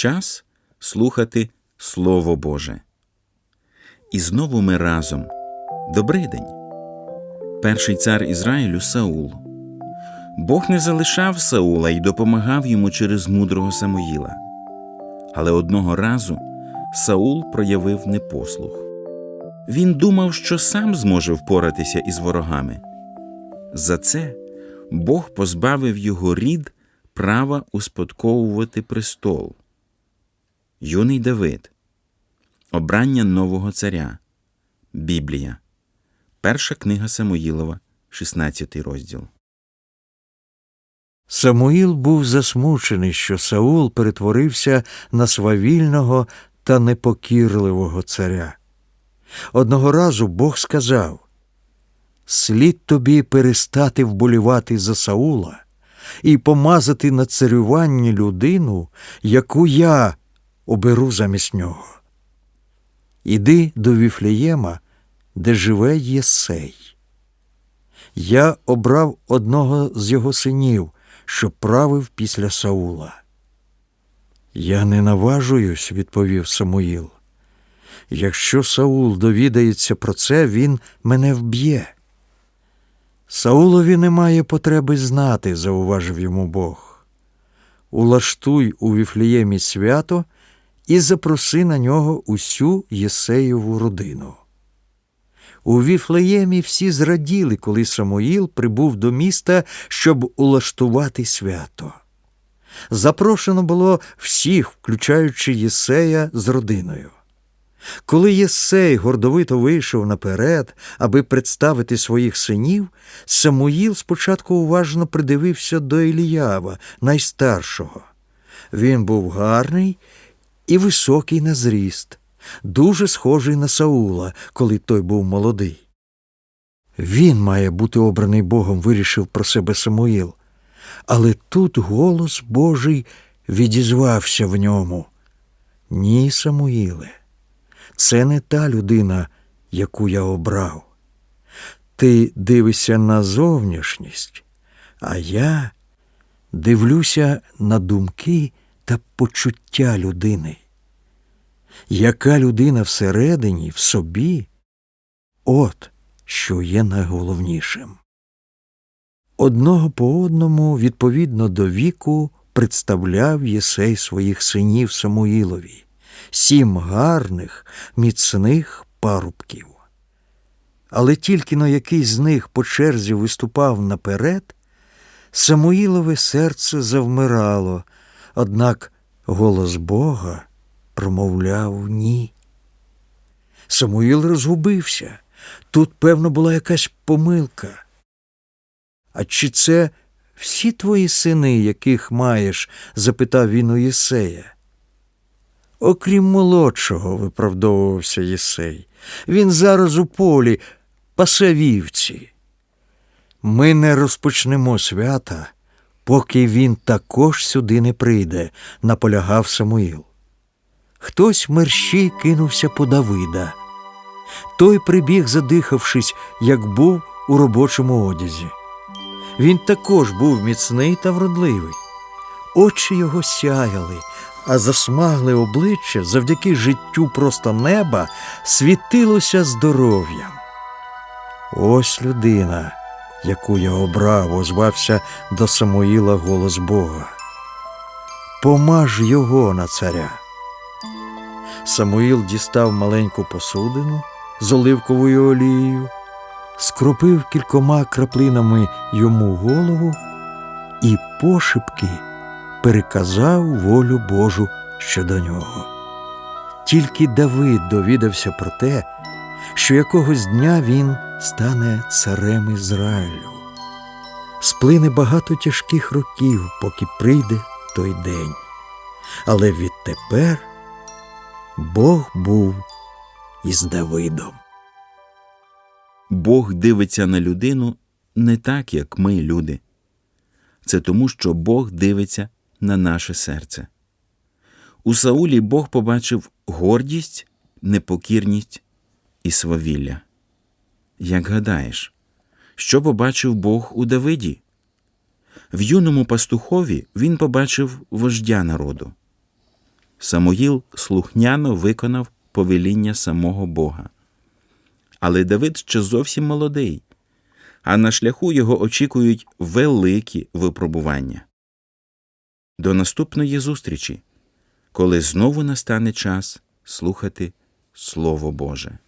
Час слухати Слово Боже. І знову ми разом. Добрий день. Перший цар Ізраїлю Саул. Бог не залишав Саула і допомагав йому через мудрого Самоїла. Але одного разу Саул проявив непослух. Він думав, що сам зможе впоратися із ворогами. За це Бог позбавив його рід права успадковувати престол. Юний Давид. Обрання нового царя. Біблія. Перша книга Самоїлова, 16 розділ. Самуїл був засмучений, що Саул перетворився на свавільного та непокірливого царя. Одного разу Бог сказав Слід тобі перестати вболівати за Саула і помазати на царюванні людину, яку я оберу замість нього. Іди до Віфлеєма, де живе Єсей. Я обрав одного з його синів, що правив після Саула. Я не наважуюсь, відповів Самуїл. Якщо Саул довідається про це, він мене вб'є. Саулові немає потреби знати, зауважив йому Бог. Улаштуй у Віфліємі свято і запроси на нього усю Єсеєву родину. У Віфлеємі всі зраділи, коли Самуїл прибув до міста, щоб улаштувати свято. Запрошено було всіх, включаючи Єсея з родиною. Коли Єсей гордовито вийшов наперед, аби представити своїх синів, Самуїл спочатку уважно придивився до Еліява, найстаршого. Він був гарний і високий на зріст, дуже схожий на Саула, коли той був молодий. Він має бути обраний Богом, вирішив про себе Самуїл. Але тут голос Божий відізвався в ньому. Ні, Самуїле, це не та людина, яку я обрав. Ти дивишся на зовнішність, а я дивлюся на думки та почуття людини. Яка людина всередині, в собі, от що є найголовнішим. Одного по одному, відповідно до віку, представляв Єсей своїх синів Самуїлові, сім гарних, міцних парубків. Але тільки на який з них по черзі виступав наперед, Самуїлове серце завмирало, однак голос Бога промовляв ні. Самуїл розгубився. Тут, певно, була якась помилка. А чи це всі твої сини, яких маєш? запитав він у Єсея. Окрім молодшого, виправдовувався Єсей. Він зараз у полі пасе вівці. Ми не розпочнемо свята, поки він також сюди не прийде, наполягав Самуїл. Хтось мерщій кинувся по Давида. Той прибіг, задихавшись, як був у робочому одязі. Він також був міцний та вродливий. Очі його сяяли, а засмагле обличчя завдяки життю просто неба світилося здоров'ям. Ось людина, яку я обрав, озвався до Самуїла голос Бога. Помаж його на царя. Самуїл дістав маленьку посудину з оливковою олією, скропив кількома краплинами йому голову і пошепки переказав волю Божу щодо нього. Тільки Давид довідався про те, що якогось дня він стане царем Ізраїлю. Сплине багато тяжких років, поки прийде той день. Але відтепер Бог був із Давидом. Бог дивиться на людину не так, як ми, люди. Це тому, що Бог дивиться на наше серце. У Саулі Бог побачив гордість, непокірність і свавілля. Як гадаєш, що побачив Бог у Давиді? В юному пастухові він побачив вождя народу. Самуїл слухняно виконав повеління самого Бога. Але Давид ще зовсім молодий, а на шляху його очікують великі випробування. До наступної зустрічі, коли знову настане час слухати Слово Боже.